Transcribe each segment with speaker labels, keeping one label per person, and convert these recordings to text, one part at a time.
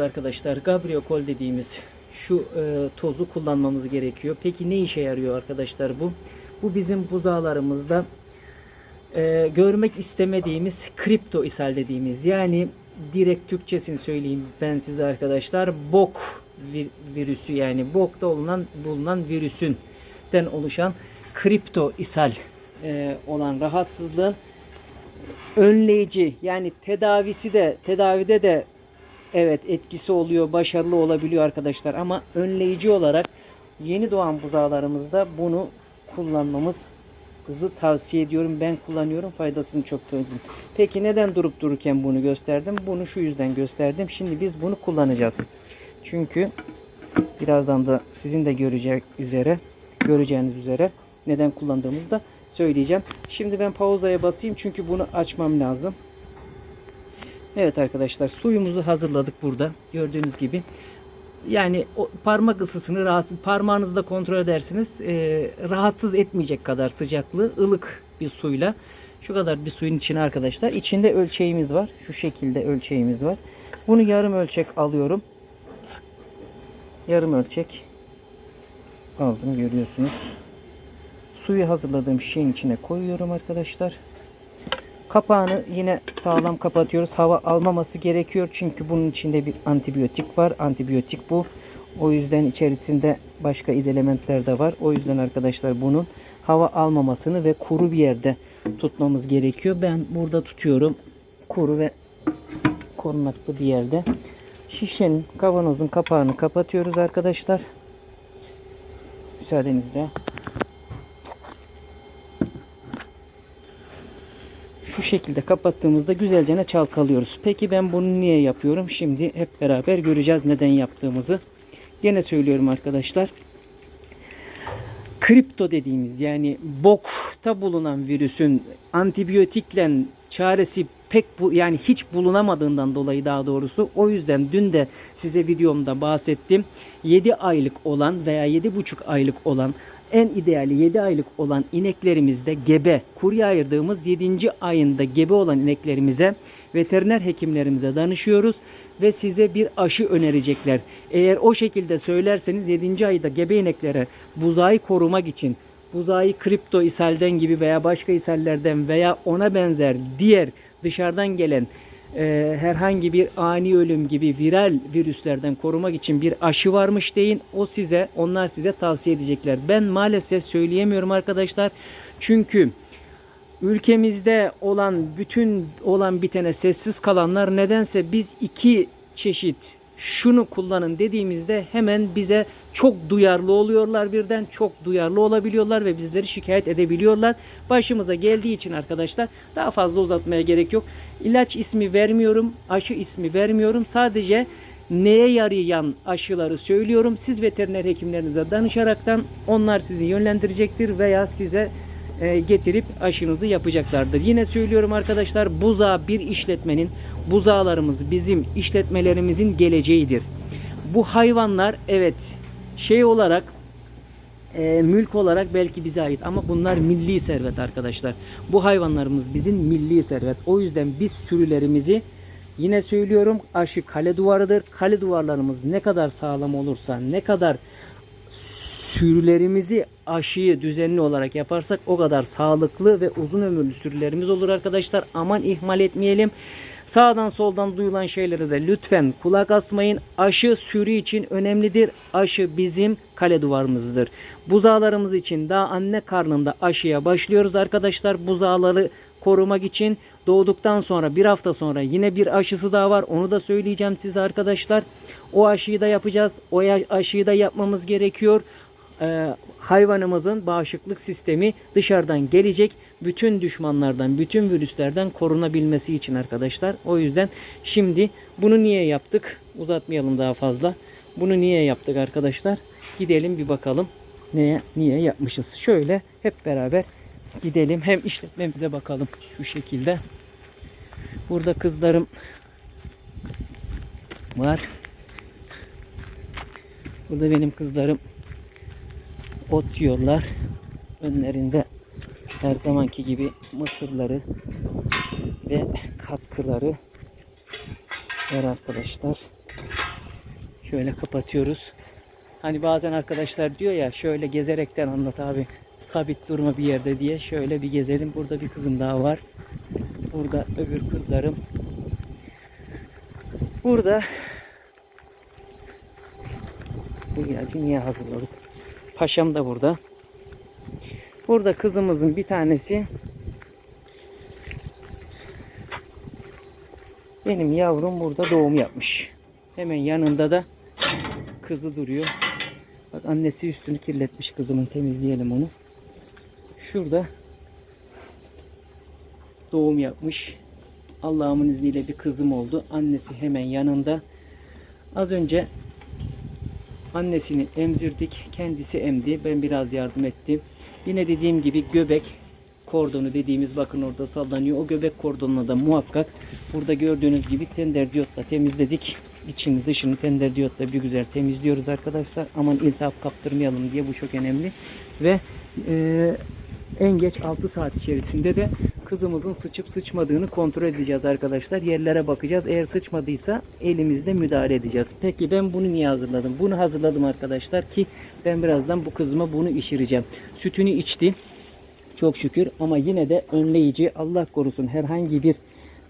Speaker 1: Arkadaşlar Gabriokol dediğimiz şu e, tozu kullanmamız gerekiyor. Peki ne işe yarıyor arkadaşlar bu? Bu bizim buzağlarımızda e, görmek istemediğimiz kripto ishal dediğimiz yani direkt Türkçesini söyleyeyim ben size arkadaşlar bok vir- virüsü yani bokta bulunan bulunan virüsünden oluşan kripto ishal e, olan rahatsızlığın önleyici yani tedavisi de tedavide de evet etkisi oluyor, başarılı olabiliyor arkadaşlar ama önleyici olarak yeni doğan buzağlarımızda bunu kullanmamızı tavsiye ediyorum. Ben kullanıyorum. Faydasını çok gördüm. Peki neden durup dururken bunu gösterdim? Bunu şu yüzden gösterdim. Şimdi biz bunu kullanacağız. Çünkü birazdan da sizin de görecek üzere göreceğiniz üzere neden kullandığımızı da söyleyeceğim. Şimdi ben pauzaya basayım çünkü bunu açmam lazım. Evet arkadaşlar suyumuzu hazırladık burada. Gördüğünüz gibi. Yani o parmak ısısını rahatsız parmağınızla kontrol edersiniz. Ee, rahatsız etmeyecek kadar sıcaklığı ılık bir suyla. Şu kadar bir suyun içine arkadaşlar. içinde ölçeğimiz var. Şu şekilde ölçeğimiz var. Bunu yarım ölçek alıyorum. Yarım ölçek aldım görüyorsunuz. Suyu hazırladığım şeyin içine koyuyorum arkadaşlar. Kapağını yine sağlam kapatıyoruz. Hava almaması gerekiyor. Çünkü bunun içinde bir antibiyotik var. Antibiyotik bu. O yüzden içerisinde başka iz elementler de var. O yüzden arkadaşlar bunun hava almamasını ve kuru bir yerde tutmamız gerekiyor. Ben burada tutuyorum. Kuru ve korunaklı bir yerde. Şişenin kavanozun kapağını kapatıyoruz arkadaşlar. Müsaadenizle. Şekilde kapattığımızda güzelce çalkalıyoruz. Peki ben bunu niye yapıyorum? Şimdi hep beraber göreceğiz neden yaptığımızı. Gene söylüyorum arkadaşlar. Kripto dediğimiz yani bokta bulunan virüsün antibiyotikle çaresi pek bu yani hiç bulunamadığından dolayı daha doğrusu o yüzden dün de size videomda bahsettim. 7 aylık olan veya 7,5 aylık olan en ideali 7 aylık olan ineklerimizde gebe, kurye ayırdığımız 7. ayında gebe olan ineklerimize veteriner hekimlerimize danışıyoruz ve size bir aşı önerecekler. Eğer o şekilde söylerseniz 7. ayda gebe ineklere buzağı korumak için buzağı kripto ishalden gibi veya başka ishallerden veya ona benzer diğer dışarıdan gelen e, herhangi bir ani ölüm gibi viral virüslerden korumak için bir aşı varmış deyin. O size, onlar size tavsiye edecekler. Ben maalesef söyleyemiyorum arkadaşlar. Çünkü ülkemizde olan bütün olan bitene sessiz kalanlar nedense biz iki çeşit şunu kullanın dediğimizde hemen bize çok duyarlı oluyorlar birden çok duyarlı olabiliyorlar ve bizleri şikayet edebiliyorlar. Başımıza geldiği için arkadaşlar daha fazla uzatmaya gerek yok. İlaç ismi vermiyorum, aşı ismi vermiyorum. Sadece neye yarayan aşıları söylüyorum. Siz veteriner hekimlerinize danışaraktan onlar sizi yönlendirecektir veya size getirip aşınızı yapacaklardır. Yine söylüyorum arkadaşlar buzağı bir işletmenin buzağlarımız bizim işletmelerimizin geleceğidir. Bu hayvanlar evet şey olarak e, mülk olarak belki bize ait ama bunlar milli servet arkadaşlar. Bu hayvanlarımız bizim milli servet. O yüzden biz sürülerimizi yine söylüyorum aşı kale duvarıdır. Kale duvarlarımız ne kadar sağlam olursa ne kadar sürülerimizi aşıyı düzenli olarak yaparsak o kadar sağlıklı ve uzun ömürlü sürülerimiz olur arkadaşlar. Aman ihmal etmeyelim. Sağdan soldan duyulan şeylere de lütfen kulak asmayın. Aşı sürü için önemlidir. Aşı bizim kale duvarımızdır. Buzağlarımız için daha anne karnında aşıya başlıyoruz arkadaşlar. Buzağları korumak için doğduktan sonra bir hafta sonra yine bir aşısı daha var. Onu da söyleyeceğim size arkadaşlar. O aşıyı da yapacağız. O aşıyı da yapmamız gerekiyor e, hayvanımızın bağışıklık sistemi dışarıdan gelecek bütün düşmanlardan, bütün virüslerden korunabilmesi için arkadaşlar. O yüzden şimdi bunu niye yaptık? Uzatmayalım daha fazla. Bunu niye yaptık arkadaşlar? Gidelim bir bakalım neye niye yapmışız. Şöyle hep beraber gidelim. Hem işletmemize bakalım şu şekilde. Burada kızlarım var. Burada benim kızlarım ot yiyorlar. Önlerinde her zamanki gibi mısırları ve katkıları var arkadaşlar. Şöyle kapatıyoruz. Hani bazen arkadaşlar diyor ya şöyle gezerekten anlat abi. Sabit durma bir yerde diye. Şöyle bir gezelim. Burada bir kızım daha var. Burada öbür kızlarım. Burada bu ilacı niye hazırladık? Paşam da burada. Burada kızımızın bir tanesi benim yavrum burada doğum yapmış. Hemen yanında da kızı duruyor. Bak annesi üstünü kirletmiş kızımın temizleyelim onu. Şurada doğum yapmış. Allah'ımın izniyle bir kızım oldu. Annesi hemen yanında. Az önce annesini emzirdik. Kendisi emdi. Ben biraz yardım ettim. Yine dediğim gibi göbek kordonu dediğimiz bakın orada sallanıyor. O göbek kordonuna da muhakkak burada gördüğünüz gibi tender diyotla temizledik. İçini dışını tender diyotla bir güzel temizliyoruz arkadaşlar. Aman iltihap kaptırmayalım diye bu çok önemli. Ve e, en geç 6 saat içerisinde de kızımızın sıçıp sıçmadığını kontrol edeceğiz arkadaşlar. Yerlere bakacağız. Eğer sıçmadıysa elimizde müdahale edeceğiz. Peki ben bunu niye hazırladım? Bunu hazırladım arkadaşlar ki ben birazdan bu kızıma bunu işireceğim. Sütünü içti. Çok şükür ama yine de önleyici Allah korusun herhangi bir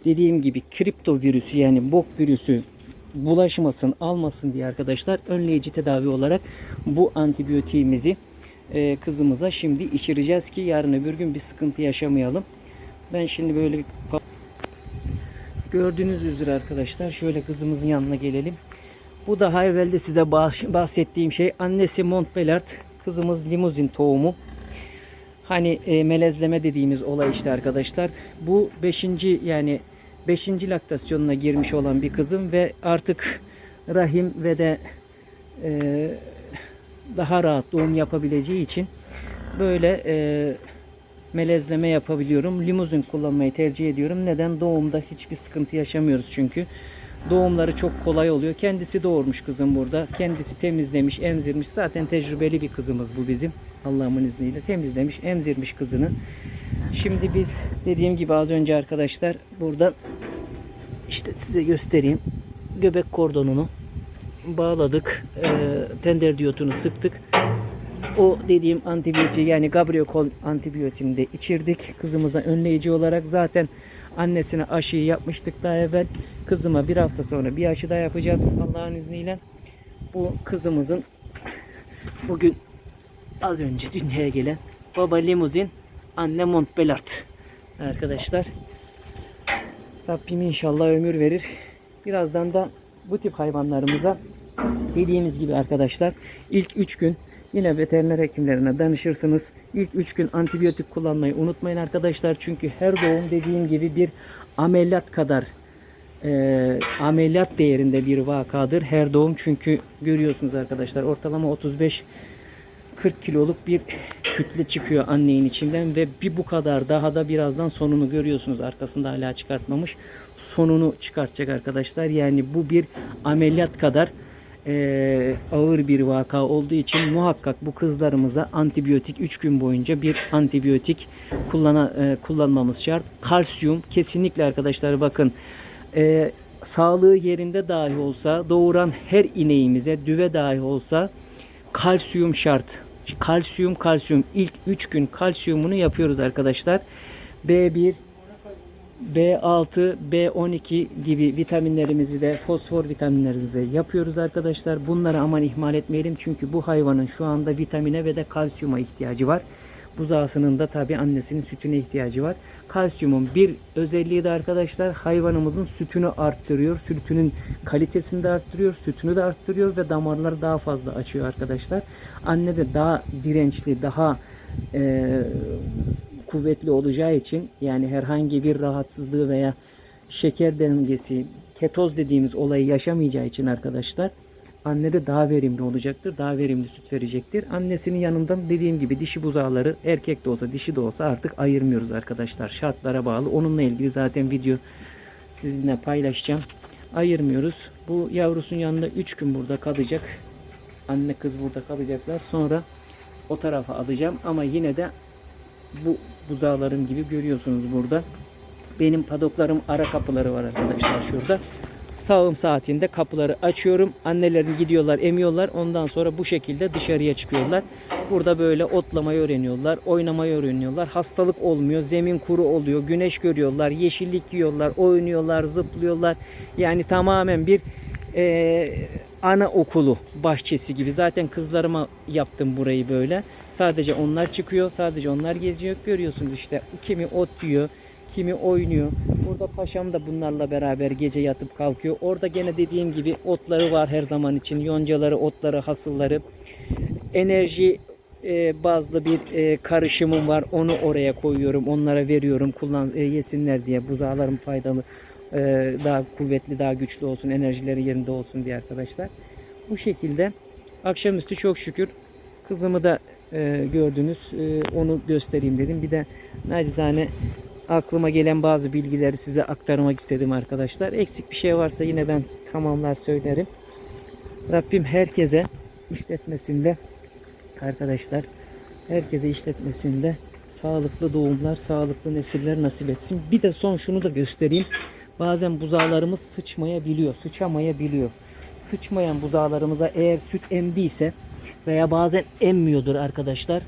Speaker 1: dediğim gibi kripto virüsü yani bok virüsü bulaşmasın almasın diye arkadaşlar önleyici tedavi olarak bu antibiyotiğimizi e, kızımıza şimdi içireceğiz ki yarın öbür gün bir sıkıntı yaşamayalım. Ben şimdi böyle gördüğünüz üzere arkadaşlar şöyle kızımızın yanına gelelim. Bu daha evvelde size bahs- bahsettiğim şey annesi Montbellard kızımız limuzin tohumu. Hani e, melezleme dediğimiz olay işte arkadaşlar. Bu 5. yani 5. laktasyonuna girmiş olan bir kızım ve artık rahim ve de e, daha rahat doğum yapabileceği için böyle e, melezleme yapabiliyorum. Limuzin kullanmayı tercih ediyorum. Neden? Doğumda hiçbir sıkıntı yaşamıyoruz çünkü. Doğumları çok kolay oluyor. Kendisi doğurmuş kızım burada. Kendisi temizlemiş, emzirmiş. Zaten tecrübeli bir kızımız bu bizim. Allah'ımın izniyle temizlemiş, emzirmiş kızını. Şimdi biz dediğim gibi az önce arkadaşlar burada işte size göstereyim. Göbek kordonunu bağladık. E, tender diyotunu sıktık. O dediğim antibiyotiği yani Gabriokol antibiyotiğini de içirdik. Kızımıza önleyici olarak zaten annesine aşıyı yapmıştık daha evvel. Kızıma bir hafta sonra bir aşı daha yapacağız Allah'ın izniyle. Bu kızımızın bugün az önce dünyaya gelen baba limuzin anne Montbellard arkadaşlar. Rabbim inşallah ömür verir. Birazdan da bu tip hayvanlarımıza dediğimiz gibi arkadaşlar ilk 3 gün yine veteriner hekimlerine danışırsınız. İlk 3 gün antibiyotik kullanmayı unutmayın arkadaşlar. Çünkü her doğum dediğim gibi bir ameliyat kadar e, ameliyat değerinde bir vakadır. Her doğum çünkü görüyorsunuz arkadaşlar ortalama 35 40 kiloluk bir kütle çıkıyor annenin içinden ve bir bu kadar daha da birazdan sonunu görüyorsunuz arkasında hala çıkartmamış sonunu çıkartacak arkadaşlar yani bu bir ameliyat kadar eee, ağır bir vaka olduğu için muhakkak bu kızlarımıza antibiyotik 3 gün boyunca bir antibiyotik kullana, eee, kullanmamız şart kalsiyum kesinlikle arkadaşlar bakın eee, sağlığı yerinde dahi olsa doğuran her ineğimize düve dahi olsa kalsiyum şart. Kalsiyum kalsiyum ilk 3 gün kalsiyumunu yapıyoruz arkadaşlar. B1 B6, B12 gibi vitaminlerimizi de fosfor vitaminlerimizi de yapıyoruz arkadaşlar. Bunları aman ihmal etmeyelim çünkü bu hayvanın şu anda vitamine ve de kalsiyuma ihtiyacı var. Buzağısının da tabi annesinin sütüne ihtiyacı var. Kalsiyumun bir özelliği de arkadaşlar hayvanımızın sütünü arttırıyor. Sütünün kalitesini de arttırıyor. Sütünü de arttırıyor ve damarları daha fazla açıyor arkadaşlar. Anne de daha dirençli, daha kuvvetli olacağı için yani herhangi bir rahatsızlığı veya şeker dengesi, ketoz dediğimiz olayı yaşamayacağı için arkadaşlar anne de daha verimli olacaktır. Daha verimli süt verecektir. Annesinin yanından dediğim gibi dişi buzağları erkek de olsa dişi de olsa artık ayırmıyoruz arkadaşlar. Şartlara bağlı. Onunla ilgili zaten video sizinle paylaşacağım. Ayırmıyoruz. Bu yavrusun yanında 3 gün burada kalacak. Anne kız burada kalacaklar. Sonra o tarafa alacağım ama yine de bu buzağlarım gibi görüyorsunuz burada. Benim padoklarım ara kapıları var arkadaşlar şurada. sağım saatinde kapıları açıyorum. Annelerin gidiyorlar, emiyorlar. Ondan sonra bu şekilde dışarıya çıkıyorlar. Burada böyle otlamayı öğreniyorlar, oynamayı öğreniyorlar. Hastalık olmuyor, zemin kuru oluyor, güneş görüyorlar, yeşillik yiyorlar, oynuyorlar, zıplıyorlar. Yani tamamen bir eee ana okulu bahçesi gibi. Zaten kızlarıma yaptım burayı böyle. Sadece onlar çıkıyor, sadece onlar geziyor. Görüyorsunuz işte kimi ot yiyor, kimi oynuyor. Burada paşam da bunlarla beraber gece yatıp kalkıyor. Orada gene dediğim gibi otları var her zaman için. Yoncaları, otları, hasılları. Enerji e, bazlı bir e, karışımım var. Onu oraya koyuyorum. Onlara veriyorum. Kullan e, yesinler diye. Buzağlarım faydalı. E, daha kuvvetli, daha güçlü olsun. Enerjileri yerinde olsun diye arkadaşlar. Bu şekilde akşamüstü çok şükür kızımı da e, gördünüz. E, onu göstereyim dedim. Bir de nacizane aklıma gelen bazı bilgileri size aktarmak istedim arkadaşlar. Eksik bir şey varsa yine ben tamamlar söylerim. Rabbim herkese işletmesinde arkadaşlar herkese işletmesinde sağlıklı doğumlar, sağlıklı nesiller nasip etsin. Bir de son şunu da göstereyim. Bazen buzağlarımız sıçmayabiliyor, sıçamayabiliyor. Sıçmayan buzağlarımıza eğer süt emdiyse veya bazen emmiyordur arkadaşlar.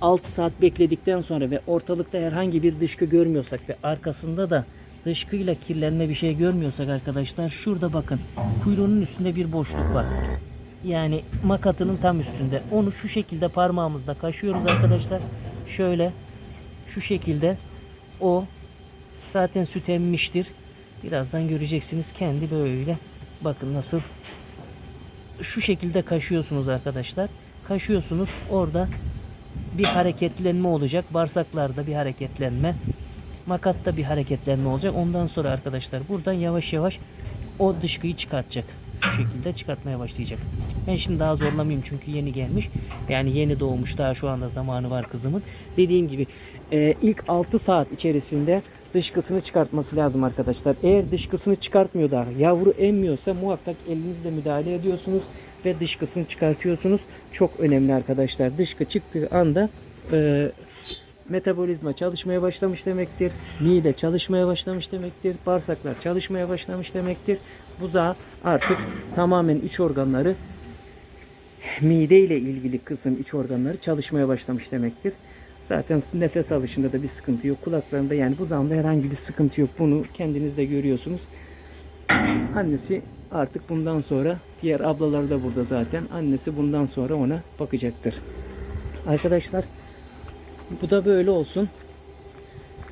Speaker 1: 6 saat bekledikten sonra ve ortalıkta herhangi bir dışkı görmüyorsak ve arkasında da dışkıyla kirlenme bir şey görmüyorsak arkadaşlar şurada bakın kuyruğunun üstünde bir boşluk var. Yani makatının tam üstünde. Onu şu şekilde parmağımızla kaşıyoruz arkadaşlar. Şöyle şu şekilde o zaten süt emmiştir. Birazdan göreceksiniz kendi böyle. Bakın nasıl şu şekilde kaşıyorsunuz arkadaşlar. Kaşıyorsunuz orada bir hareketlenme olacak. Bağırsaklarda bir hareketlenme. Makatta bir hareketlenme olacak. Ondan sonra arkadaşlar buradan yavaş yavaş o dışkıyı çıkartacak. Şu şekilde çıkartmaya başlayacak. Ben şimdi daha zorlamayayım çünkü yeni gelmiş. Yani yeni doğmuş daha şu anda zamanı var kızımın. Dediğim gibi e, ilk 6 saat içerisinde dışkısını çıkartması lazım arkadaşlar. Eğer dışkısını çıkartmıyor da yavru emmiyorsa muhakkak elinizle müdahale ediyorsunuz ve dışkısını çıkartıyorsunuz. Çok önemli arkadaşlar. Dışkı çıktığı anda e, metabolizma çalışmaya başlamış demektir. Mide çalışmaya başlamış demektir. Bağırsaklar çalışmaya başlamış demektir. Buzağı artık tamamen iç organları mide ile ilgili kısım iç organları çalışmaya başlamış demektir. Zaten nefes alışında da bir sıkıntı yok. Kulaklarında yani buzağında herhangi bir sıkıntı yok. Bunu kendiniz de görüyorsunuz. Annesi artık bundan sonra diğer ablaları da burada zaten. Annesi bundan sonra ona bakacaktır. Arkadaşlar bu da böyle olsun.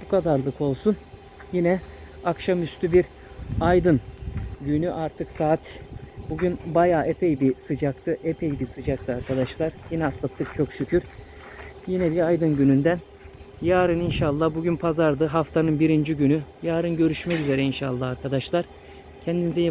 Speaker 1: Bu kadarlık olsun. Yine akşamüstü bir aydın günü artık saat bugün bayağı epey bir sıcaktı. Epey bir sıcaktı arkadaşlar. Yine atlattık çok şükür. Yine bir aydın gününden. Yarın inşallah bugün pazardı haftanın birinci günü. Yarın görüşmek üzere inşallah arkadaşlar. Kendinize iyi